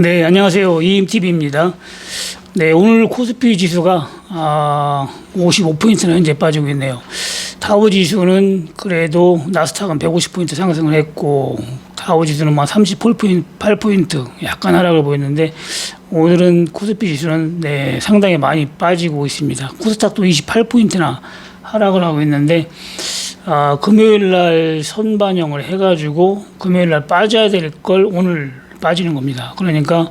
네, 안녕하세요. 이임TV입니다. 네, 오늘 코스피 지수가 아, 55포인트나 현재 빠지고 있네요. 다우 지수는 그래도 나스닥은 150포인트 상승을 했고 다우 지수는 막 38포인트, 8포인트 약간 하락을 보였는데 오늘은 코스피 지수는 네, 상당히 많이 빠지고 있습니다. 코스닥도 28포인트나 하락을 하고 있는데 아, 금요일 날 선반영을 해가지고 금요일 날 빠져야 될 걸 오늘 빠지는 겁니다. 그러니까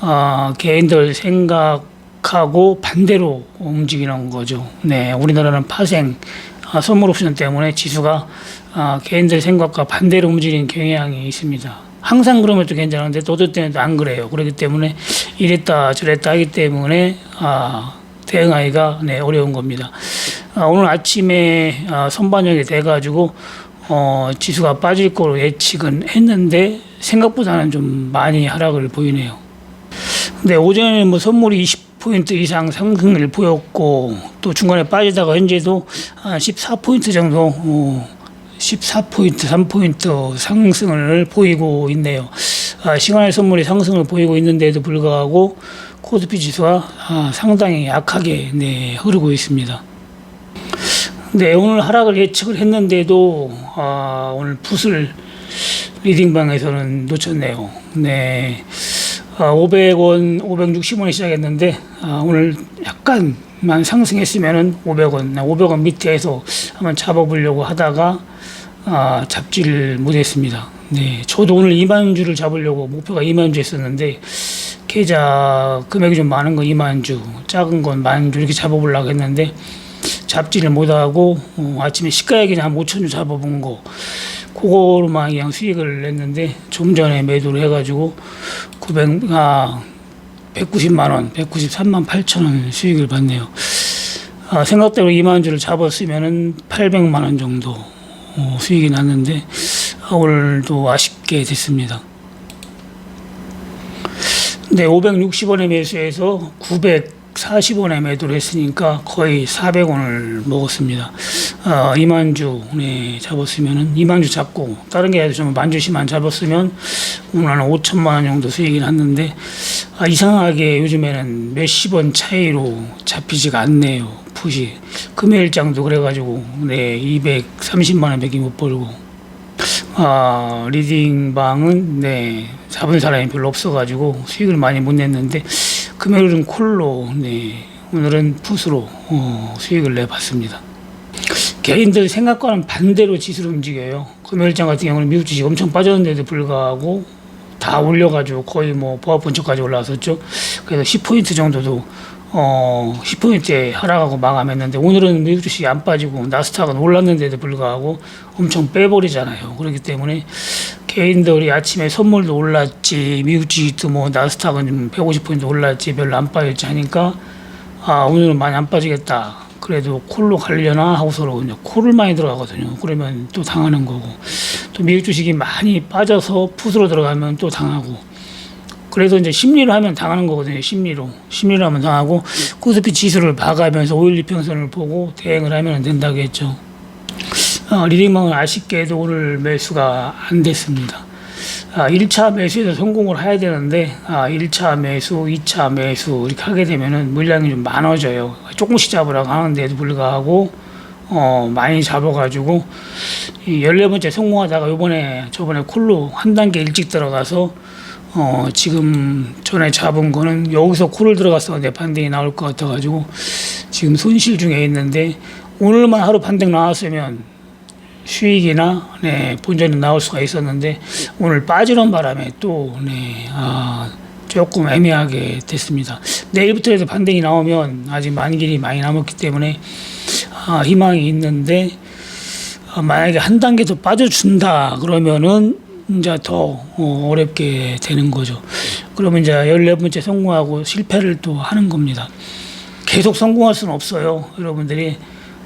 아, 개인들 생각하고 반대로 움직이는 거죠. 네, 우리나라는 파생 아, 선물 옵션 때문에 지수가 아, 개인들 생각과 반대로 움직이는 경향이 있습니다. 항상 그러면 또 괜찮은데 또도 때는 안 그래요. 그렇기 때문에 이랬다 저랬다 하기 때문에 아, 대응하기가 네, 어려운 겁니다. 아, 오늘 아침에 아, 선반영이 돼가지고 어, 지수가 빠질 거로 예측은 했는데 생각보다는 좀 많이 하락을 보이네요. 근데 오전에 뭐 선물이 20포인트 이상 상승을 보였고 또 중간에 빠지다가 현재도 한 14포인트 정도 어, 14포인트, 3포인트 상승을 보이고 있네요. 아, 시간의 선물이 상승을 보이고 있는데도 불구하고 코스피 지수가 아, 상당히 약하게 네, 흐르고 있습니다. 네, 오늘 하락을 예측을 했는데도 아, 오늘 붓을 리딩방에서는 놓쳤네요. 네, 아, 500원, 560원에 시작했는데 아, 오늘 약간만 상승했으면은 500원, 500원 밑에서 한번 잡아보려고 하다가 아, 잡지를 못했습니다. 네, 저도 오늘 2만 주를 잡으려고 목표가 2만 주였었는데 계좌 금액이 좀 많은 거 2만 주, 작은 건 만 주 이렇게 잡아보려고 했는데 잡지를 못하고 어, 아침에 시가에 그냥 한 5천 주 잡아본 거 그거로만 그냥 수익을 냈는데 좀 전에 매도를 해가지고 900, 아, 190만 원, 193만 8천 원 수익을 받네요. 아, 생각대로 2만 주를 잡았으면은 800만 원 정도 어, 수익이 났는데 아, 오늘도 아쉽게 됐습니다. 네, 560원에 매수해서 940원에 매도를 했으니까 거의 400원을 먹었습니다. 아, 2만 주 네, 잡았으면은 2만 주 잡고 다른 게 아니라 좀 만주씩만 잡았으면 오늘 한 5천만 원 정도 수익이 났는데 아, 이상하게 요즘에는 몇십 원 차이로 잡히지가 않네요. 푸시 금요일장도 그래가지고 네 230만 원밖에 못 벌고 아, 리딩 방은 네 잡은 사람이 별로 없어가지고 수익을 많이 못 냈는데 금요일은 콜로 네 오늘은 풋으로 어, 수익을 내봤습니다. 개인들 생각과는 반대로 지수를 움직여요. 금요일장 같은 경우는 미국 주식 엄청 빠졌는데도 불구하고 다 올려가지고 거의 뭐 보합 근처까지 올라왔었죠. 그래서 10포인트 정도도 어 10포인트에 하락하고 마감했는데 오늘은 미국 주식이 안 빠지고 나스닥은 올랐는데도 불구하고 엄청 빼버리잖아요. 그렇기 때문에 개인들이 아침에 선물도 올랐지 미국 주식도 뭐 나스닥은 150포인트 올랐지 별로 안 빠졌지 하니까 아 오늘은 많이 안 빠지겠다. 그래도 콜로 가려나 하고서 이제 콜을 많이 들어가거든요. 그러면 또 당하는 거고 또 미국 주식이 많이 빠져서 풋으로 들어가면 또 당하고 그래서 이제 심리로 하면 당하는 거거든요. 심리로 심리로 하면 당하고 코스피 지수를 봐가면서 5일 이평선을 보고 대응을 하면 된다고 했죠. 어, 리딩망은 아쉽게도 오늘 매수가 안 됐습니다. 아, 1차 매수에서 성공을 해야 되는데 아, 1차 매수, 2차 매수 이렇게 하게 되면은 물량이 좀 많아져요. 조금씩 잡으라고 하는데도 불구하고 어, 많이 잡아가지고 이 14번째 성공하다가 요번에 저번에 콜로 한 단계 일찍 들어가서 어, 지금 전에 잡은 거는 여기서 콜을 들어갔었는데 반등이 나올 것 같아가지고 지금 손실 중에 있는데 오늘만 하루 반등 나왔으면 수익이나 네, 본전이 나올 수가 있었는데 오늘 빠지는 바람에 또 네, 아, 조금 애매하게 됐습니다. 내일부터라도 반등이 나오면 아직 많은 길이 많이 남았기 때문에 아, 희망이 있는데 아, 만약에 한 단계 더 빠져준다 그러면은 이제 더 어, 어렵게 되는 거죠. 그러면 이제 14번째 성공하고 실패를 또 하는 겁니다. 계속 성공할 수는 없어요. 여러분들이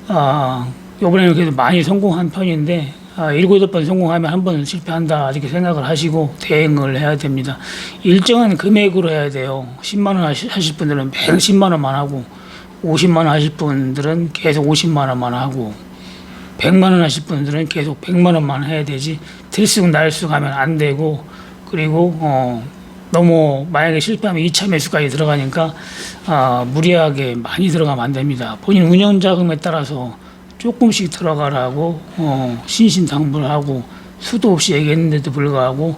아, 이번에는 그래도 많이 성공한 편인데 아, 일곱 여덟 번 성공하면 한 번은 실패한다 이렇게 생각을 하시고 대응을 해야 됩니다. 일정한 금액으로 해야 돼요. 10만 원 하실 분들은 매일 10만 원만 하고 50만 원 하실 분들은 계속 50만 원만 하고 100만 원 하실 분들은 계속 100만 원만 해야 되지 들쑥 날쑥 하면 안 되고 그리고 어 너무 만약에 실패하면 2차 매수까지 들어가니까 아, 무리하게 많이 들어가면 안 됩니다. 본인 운영 자금에 따라서 조금씩 들어가라고 어, 신신당부를 하고 수도 없이 얘기했는데도 불구하고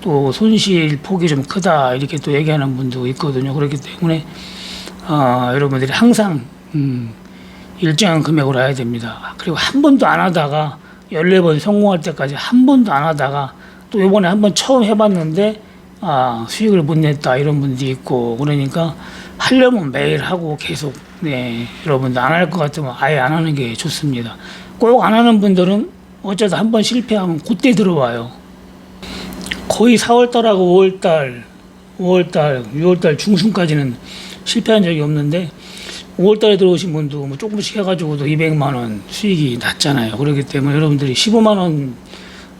또 손실 폭이 좀 크다 이렇게 또 얘기하는 분도 있거든요. 그렇기 때문에 아, 여러분들이 항상 음, 일정한 금액으로 해야 됩니다. 그리고 한 번도 안 하다가 14번 성공할 때까지 한 번도 안 하다가 또 이번에 한 번 처음 해봤는데 아, 수익을 못 냈다 이런 분도 있고 그러니까 하려면 매일 하고 계속 네 여러분들 안 할 것 같으면 아예 안 하는 게 좋습니다. 꼭 안 하는 분들은 어쩌다 한 번 실패하면 그때 들어와요. 거의 4월달하고 5월달, 5월달, 6월달 중순까지는 실패한 적이 없는데 5월달에 들어오신 분도 뭐 조금씩 해가지고도 200만 원 수익이 났잖아요. 그렇기 때문에 여러분들이 15만 원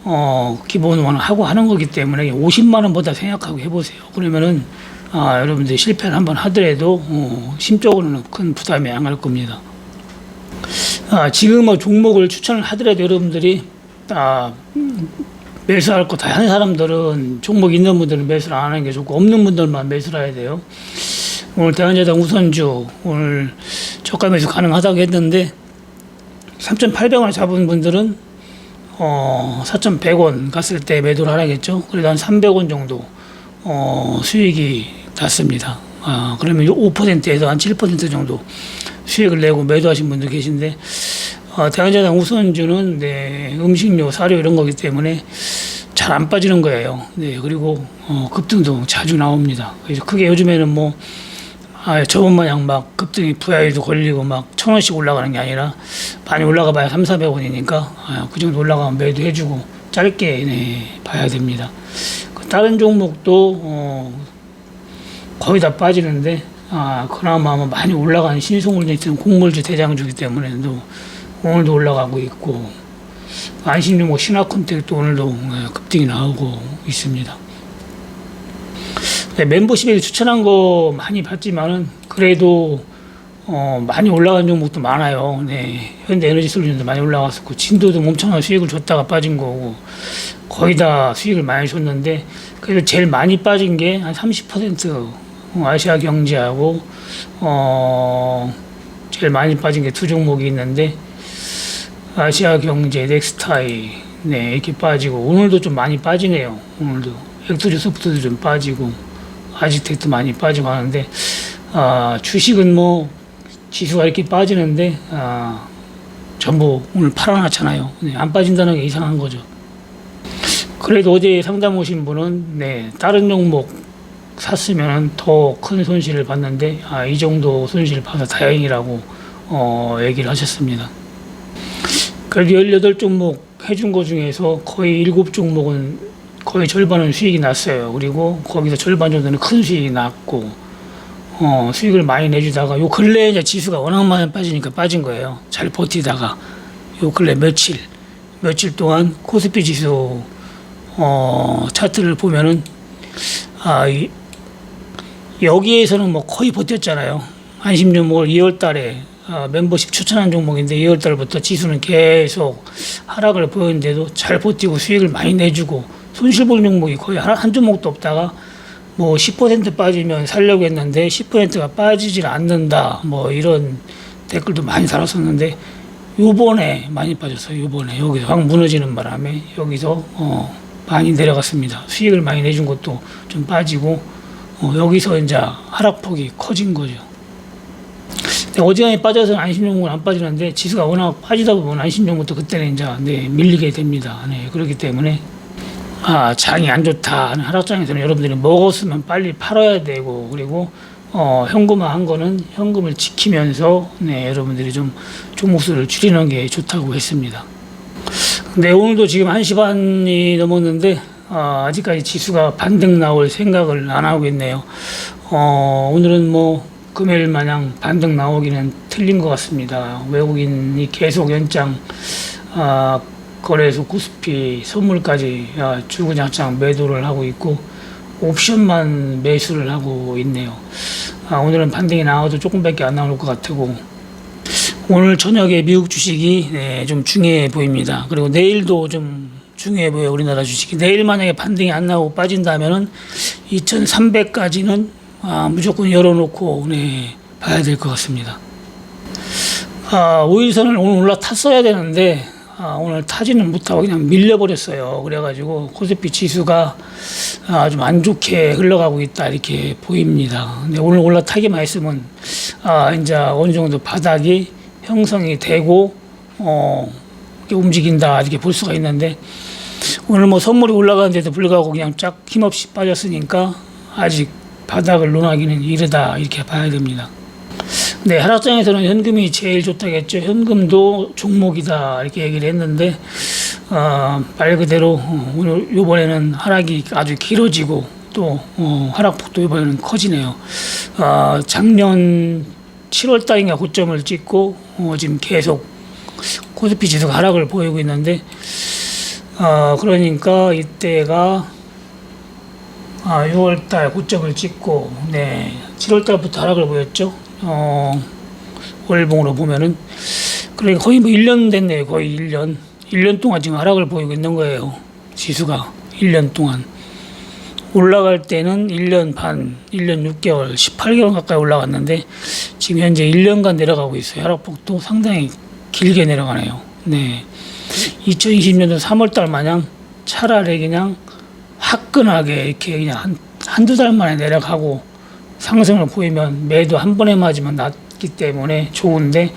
어, 기본원 하고 하는 거기 때문에 50만 원보다 생각하고 해보세요. 그러면은 아, 여러분들이 실패를 한번 하더라도 어, 심적으로는 큰 부담이 안 갈 겁니다. 아, 지금 뭐 종목을 추천을 하더라도 여러분들이 아, 음, 매수할 거다한 사람들은 종목 있는 분들은 매수를 안 하는 게 좋고 없는 분들만 매수를 해야 돼요. 오늘 대한제당 우선주 오늘 저가 매수 가능하다고 했는데 3,800원 잡은 분들은 어, 4,100원 갔을 때 매도를 하라겠죠. 그래도 한 300원 정도 어, 수익이 났습니다. 아, 그러면 5%에서 한 7% 정도 수익을 내고 매도하신 분도 계신데 어, 대한제당 우선주는 네, 음식료, 사료 이런 거기 때문에 잘 안 빠지는 거예요. 네, 그리고 어, 급등도 자주 나옵니다. 그래서 크게 요즘에는 뭐 아, 저번 마냥 막 급등이 VI도 걸리고 막 천 원씩 올라가는 게 아니라 많이 올라가 봐야 3, 400원이니까 아, 그 정도 올라가면 매도해주고 짧게 네, 봐야 됩니다. 그 다른 종목도 어, 거의 다 빠지는데 아, 그나마 뭐 많이 올라간 신송물주 있는 곡물주 대장주기 때문에도 오늘도 올라가고 있고 안심종목 뭐 신화콘택도 오늘도 네, 급등이 나오고 있습니다. 네, 멤버십에 추천한 거 많이 봤지만은 그래도 어, 많이 올라간 종목도 많아요. 네, 현대 에너지 솔루션도 많이 올라갔었고 진도도 엄청난 수익을 줬다가 빠진 거고 거의 다 수익을 많이 줬는데 그래도 제일 많이 빠진 게 한 30% 아시아 경제하고 어, 제일 많이 빠진 게 두 종목이 있는데 아시아 경제 넥스타이 네 이렇게 빠지고 오늘도 좀 많이 빠지네요. 오늘도 엑소주 소프트도 좀 빠지고 아지텍도 많이 빠지고 하는데 아, 주식은 뭐 지수가 이렇게 빠지는데 아, 전부 오늘 팔아놨잖아요. 네, 안 빠진다는 게 이상한 거죠. 그래도 어제 상담 오신 분은 네, 다른 종목 샀으면 더 큰 손실을 봤는데 아, 이 정도 손실을 봐서 다행이라고 어, 얘기를 하셨습니다. 그래도 18종목 해준 거 중에서 거의 7종목은 거의 절반은 수익이 났어요. 그리고 거기서 절반 정도는 큰 수익이 났고, 어, 수익을 많이 내주다가 요 근래에 이제 지수가 워낙 많이 빠지니까 빠진 거예요. 잘 버티다가 요 근래 며칠, 며칠 동안 코스피 지수, 어, 차트를 보면은, 아, 이, 여기에서는 뭐 거의 버텼잖아요. 안심종목을 2월 달에 어, 멤버십 추천한 종목인데 2월 달부터 지수는 계속 하락을 보였는데도 잘 버티고 수익을 많이 내주고 손실 본 종목이 거의 한, 한 종목도 없다가 뭐 10% 빠지면 살려고 했는데 10%가 빠지질 않는다. 뭐 이런 댓글도 많이 달았었는데 요번에 많이 빠졌어요 요번에. 여기서 확 무너지는 바람에 여기서 어 많이 내려갔습니다. 수익을 많이 내준 것도 좀 빠지고 어 여기서 이제 하락폭이 커진 거죠 어지간히 빠져서 안심종목은 안 빠지는데 지수가 워낙 빠지다 보면 안심종목도 그때는 이제 네, 밀리게 됩니다. 네, 그렇기 때문에 아, 장이 안 좋다 하는 하락장에서는 여러분들이 먹었으면 빨리 팔아야 되고 그리고 어, 현금화한 거는 현금을 지키면서 네, 여러분들이 좀 종목수를 줄이는 게 좋다고 했습니다. 네, 오늘도 지금 1시 반이 넘었는데 어, 아직까지 지수가 반등 나올 생각을 안 하고 있네요. 어, 오늘은 뭐 금요일 마냥 반등 나오기는 틀린 것 같습니다. 외국인이 계속 연장 아, 거래소 코스피 선물까지 아, 주구장창 매도를 하고 있고 옵션만 매수를 하고 있네요. 아, 오늘은 반등이 나와도 조금밖에 안 나올 것 같고 오늘 저녁에 미국 주식이 네, 좀 중요해 보입니다. 그리고 내일도 좀 중요해 보여 요 우리나라 주식이 내일 만약에 반등이 안 나오고 빠진다면은 2,300까지는 아, 무조건 열어놓고 네, 봐야 될 것 같습니다. 아, 5일선을 오늘 올라탔어야 되는데 아, 오늘 타지는 못하고 그냥 밀려버렸어요. 그래가지고 코스피 지수가 아, 좀 안 좋게 흘러가고 있다 이렇게 보입니다. 근데 오늘 올라타기만 했으면 아, 이제 어느 정도 바닥이 형성이 되고 어, 이렇게 움직인다 이렇게 볼 수가 있는데 오늘 뭐 선물이 올라가는데도 불구하고 그냥 쫙 힘없이 빠졌으니까 아직 바닥을 논하기는 이르다 이렇게 봐야 됩니다. 네, 하락장에서는 현금이 제일 좋다겠죠. 현금도 종목이다 이렇게 얘기를 했는데 어, 말 그대로 어, 오늘 이번에는 하락이 아주 길어지고 또 어, 하락폭도 이번에는 커지네요. 어, 작년 7월 달인가 고점을 찍고 어, 지금 계속 코스피 지수가 하락을 보이고 있는데 어, 그러니까 이때가 아, 6월 달 고점을 찍고 네, 7월 달부터 하락을 보였죠. 어, 월봉으로 보면은 그러니까 거의 뭐 1년 됐네요. 거의 1년. 1년 동안 지금 하락을 보이고 있는 거예요. 지수가 1년 동안. 올라갈 때는 1년 반, 1년 6개월, 18개월 가까이 올라갔는데 지금 현재 1년간 내려가고 있어요. 하락폭도 상당히 길게 내려가네요. 네. 2020년도 3월 달 마냥 차라리 그냥 화끈하게 이렇게 그냥 한, 한두 달 만에 내려가고 상승을 보이면 매도 한 번에 맞으면 낫기 때문에 좋은데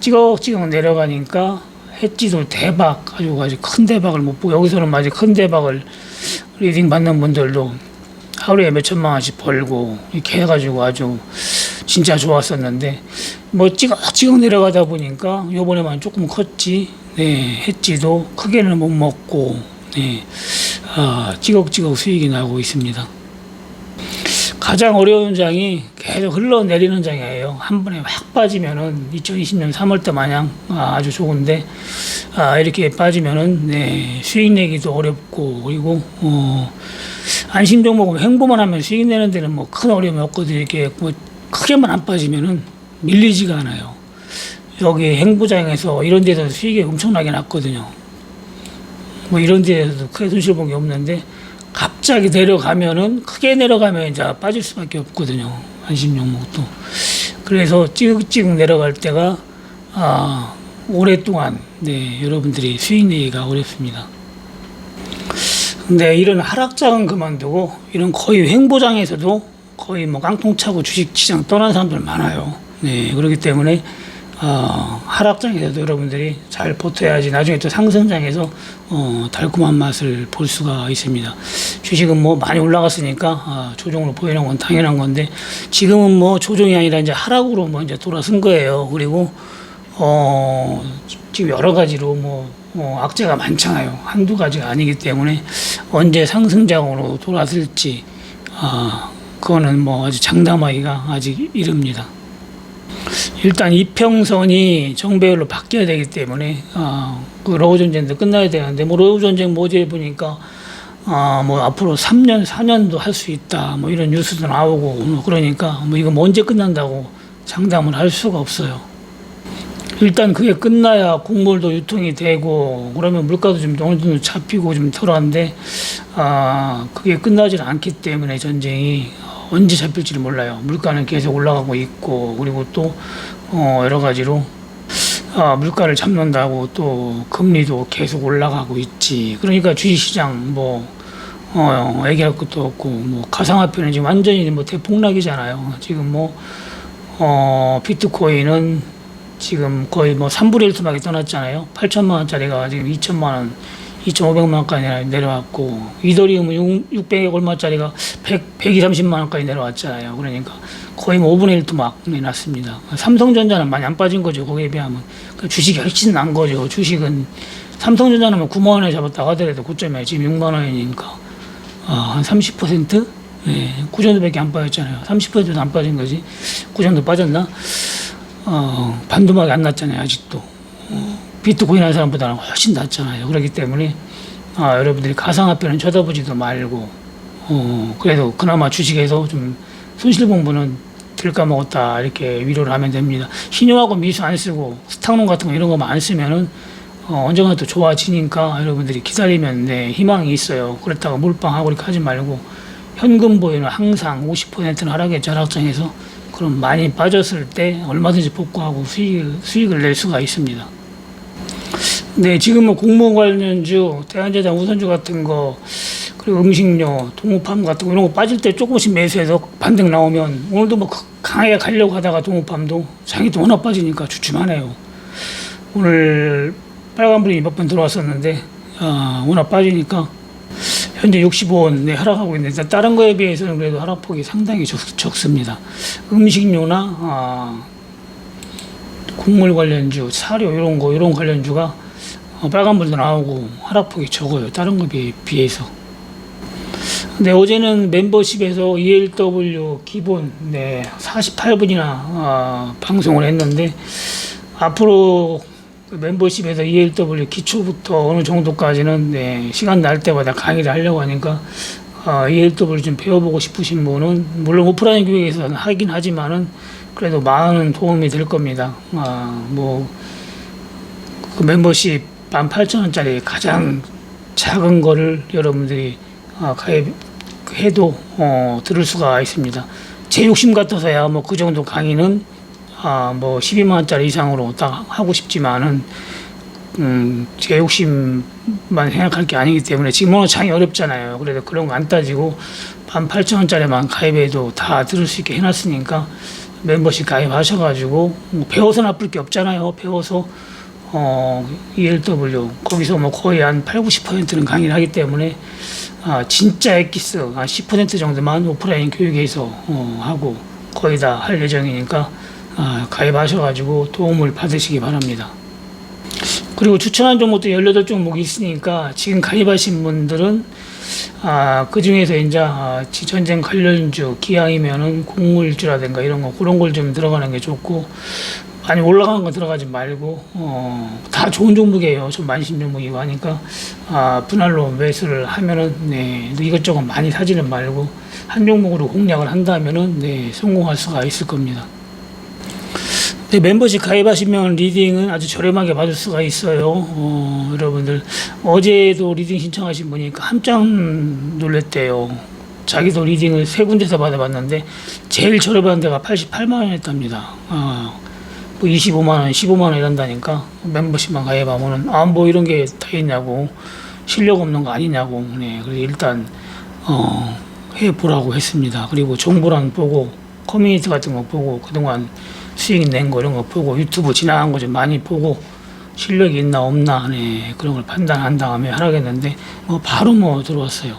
찌걱찌걱 내려가니까 해지도 대박 아주 아주 큰 대박을 못 보고 여기서는 마치 큰 대박을 리딩 받는 분들도 하루에 몇 천만 원씩 벌고 이렇게 해가지고 아주 진짜 좋았었는데 뭐 찌걱찌걱 내려가다 보니까 요번에만 조금 컸지 네 해지도 크게는 못 먹고 네 아, 찌걱찌걱 수익이 나고 있습니다. 가장 어려운 장이 계속 흘러내리는 장이에요. 한 번에 확 빠지면은 2020년 3월 때 마냥 아, 아주 좋은데 아, 이렇게 빠지면은 네, 수익 내기도 어렵고 그리고 어, 안심 종목은 횡보만 하면 수익 내는 데는 뭐 큰 어려움이 없거든요. 이렇게 뭐 크게만 안 빠지면은 밀리지가 않아요. 여기 행보장에서 이런 데서 수익이 엄청나게 났거든요. 뭐 이런 데에서도 크게 손실 본 게 없는데 갑자기 내려가면은 크게 내려가면 이제 빠질 수밖에 없거든요. 안심 종목도. 그래서 찌극찌극 내려갈 때가 아, 오랫동안 네, 여러분들이 수익 내기가 어렵습니다. 근데 이런 하락장은 그만두고 이런 거의 횡보장에서도 거의 뭐 깡통 차고 주식 시장 떠난 사람들 많아요. 네, 그렇기 때문에 어, 하락장에서도 여러분들이 잘 버텨야지 나중에 또 상승장에서 어, 달콤한 맛을 볼 수가 있습니다. 주식은 뭐 많이 올라갔으니까 아, 조정으로 보이는 건 당연한 건데 지금은 뭐 조정이 아니라 이제 하락으로 뭐 이제 돌아선 거예요. 그리고 어, 지금 여러 가지로 뭐 어, 악재가 많잖아요. 한두 가지가 아니기 때문에 언제 상승장으로 돌아설지 아, 그거는 뭐 아주 장담하기가 아직 이릅니다. 일단 이평선이 정배열로 바뀌어야 되기 때문에 어, 그 러우 전쟁도 끝나야 되는데 뭐 러우 전쟁 모델 보니까 어, 뭐 앞으로 3년 4년도 할 수 있다 뭐 이런 뉴스도 나오고 뭐 그러니까 뭐 이거 뭐 언제 끝난다고 장담을 할 수가 없어요. 일단 그게 끝나야 곡물도 유통이 되고 그러면 물가도 좀 어느 정도 잡히고 좀 덜한데 아 그게 끝나질 않기 때문에 전쟁이 언제 잡힐지 를 몰라요. 물가는 계속 올라가고 있고 그리고 또 어, 여러 가지로 아, 물가를 잡는다고 또 금리도 계속 올라가고 있지. 그러니까 주식시장 뭐 어, 얘기할 것도 없고 뭐 가상화폐는 지금 완전히 뭐 대폭락이잖아요. 지금 뭐 어, 비트코인은 지금 거의 뭐 3분의 1 수막이 떠났잖아요. 8천만 원짜리가 지금 2천만 원, 2,500만 원까지 내려왔고 이더리움은 600 얼마짜리가 100, 130만 원까지 내려왔잖아요. 그러니까 거의 뭐 5분의 1 토막이 났습니다. 삼성전자는 많이 안 빠진 거죠. 거기에 비하면 그 주식이 훨씬 난 거죠. 주식은 삼성전자는 뭐 9만 원에 잡았다 하더라도 고점이 지금 6만 원이니까 아, 한 30%? 네, 9 정도밖에 안 빠졌잖아요. 30%도 안 빠진 거지. 9 정도 빠졌나? 어, 반도막이 안 났잖아요. 아직도. 어, 비트코인 하는 사람보다는 훨씬 낫잖아요. 그렇기 때문에 아, 여러분들이 가상화폐는 쳐다보지도 말고 어, 그래도 그나마 주식에서 좀 손실 공부는 들까 먹었다 이렇게 위로를 하면 됩니다. 신용하고 미수 안 쓰고 스탁론 같은 거 이런 거만 안 쓰면은 어, 언젠가 또 좋아지니까 여러분들이 기다리면 네, 희망이 있어요. 그렇다고 몰빵하고 이렇게 하지 말고 현금 보유는 항상 50%는 하락했죠 하락장에서 그럼 많이 빠졌을 때 얼마든지 복구하고 수익, 수익을 낼 수가 있습니다. 네, 지금은 공무원 관련주, 대한제당 우선주 같은 거, 그리고 음식료, 동호팜 같은 거 이런 거 빠질 때 조금씩 매수해서 반등 나오면 오늘도 뭐 강하게 가려고 하다가 동호팜도 장이 또 워낙 빠지니까 주춤하네요. 오늘 빨간불이 몇 번 들어왔었는데 아, 워낙 빠지니까 현재 65원 네, 하락하고 있는데 다른 거에 비해서는 그래도 하락폭이 상당히 적, 적습니다. 음식료나 아, 곡물 관련주, 사료 이런 거 이런 관련주가 어, 빨간불도 나오고 하락폭이 적어요. 다른 거에 비- 비해서. 근데 어제는 멤버십에서 ELW 기본 네 48분이나 아, 방송을 했는데 앞으로 그 멤버십에서 ELW 기초부터 어느 정도까지는 네, 시간 날 때마다 강의를 하려고 하니까 어, ELW 좀 배워보고 싶으신 분은 물론 오프라인 교육에서는 하긴 하지만은 그래도 많은 도움이 될 겁니다. 아, 뭐, 그 멤버십 18,000원짜리 가장 작은 거를 여러분들이 아, 가입해도 어, 들을 수가 있습니다. 제 욕심 같아서야 뭐 그 정도 강의는 아, 뭐 12만 원짜리 이상으로 딱 하고 싶지만은 음, 제 욕심만 생각할 게 아니기 때문에 지금은 장이 어렵잖아요. 그래서 그런 거 안 따지고 18,000원짜리만 가입해도 다 들을 수 있게 해놨으니까 멤버십 가입하셔가지고 뭐 배워서 나쁠 게 없잖아요. 배워서 어, ELW 거기서 뭐 거의 한 8, 90%는 강의를 하기 때문에 아, 진짜 엑기스 한10% 정도만 오프라인 교육에서 어, 하고 거의 다 할 예정이니까 아, 가입하셔가지고 도움을 받으시기 바랍니다. 그리고 추천한 종목도 18종목이 있으니까 지금 가입하신 분들은 아, 그 중에서 이제 아, 지- 전쟁 관련주, 기왕이면은 곡물주라든가 이런 거 그런 걸 좀 들어가는 게 좋고 많이 올라가는 거 들어가지 말고 어, 다 좋은 종목이에요. 좀 많이 신 종목이고 하니까 아, 분할로 매수를 하면은 네, 이것저것 많이 사지는 말고 한 종목으로 공략을 한다면은 네, 성공할 수가 있을 겁니다. 네, 멤버십 가입하시면 리딩은 아주 저렴하게 받을 수가 있어요. 어, 여러분들 어제도 리딩 신청하신 분이 깜짝 놀랐대요. 자기도 리딩을 세 군데서 받아봤는데 제일 저렴한 데가 88만 원 했답니다. 아, 뭐 25만 원, 15만 원 이런다니까 멤버십만 가입하면은 아뭐 이런 게 다 있냐고 실력 없는 거 아니냐고 네 그래서 일단 어 해보라고 했습니다. 그리고 정보란 보고 커뮤니티 같은 거 보고 그동안 수익 낸 거 이런 거 보고 유튜브 지나간 거 좀 많이 보고 실력이 있나 없나 네 그런 걸 판단한 다음에 하라겠는데 뭐 바로 뭐 들어왔어요.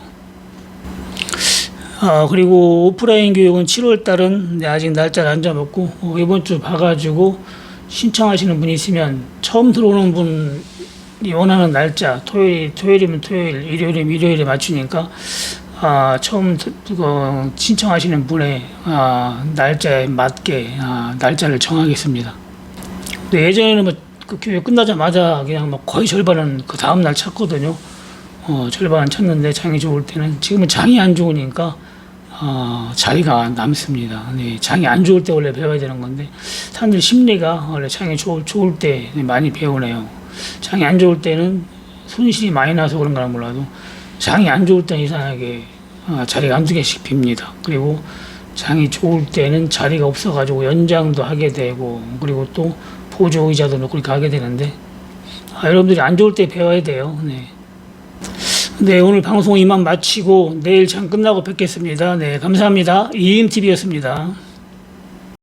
아 그리고 오프라인 교육은 7월 달은 네, 아직 날짜를 안 잡았고 어, 이번 주 봐가지고 신청하시는 분이 있으면 처음 들어오는 분이 원하는 날짜 토요일 토요일이면 토요일 일요일이면 일요일에 맞추니까 아, 처음 드- 그 신청하시는 분의 아, 날짜에 맞게 아, 날짜를 정하겠습니다. 근데 예전에는 뭐 그 교육 끝나자마자 그냥 뭐 거의 절반은 그 다음 날 찼거든요. 어, 절반 찼는데 장이 좋을 때는 지금은 장이 안 좋으니까 어, 자리가 남습니다. 네, 장이 안 좋을 때 원래 배워야 되는 건데 사람들 심리가 원래 장이 좋을, 좋을 때 많이 배우네요. 장이 안 좋을 때는 손실이 많이 나서 그런 거는 몰라도 장이 안 좋을 때는 이상하게 어, 자리가 한두 개씩 빕니다. 그리고 장이 좋을 때는 자리가 없어가지고 연장도 하게 되고 그리고 또 보조 의자도 놓고 이렇게 하게 되는데 아, 여러분들이 안 좋을 때 배워야 돼요. 네. 네, 오늘 방송 이만 마치고 내일 장 끝나고 뵙겠습니다. 네, 감사합니다. 이임TV였습니다.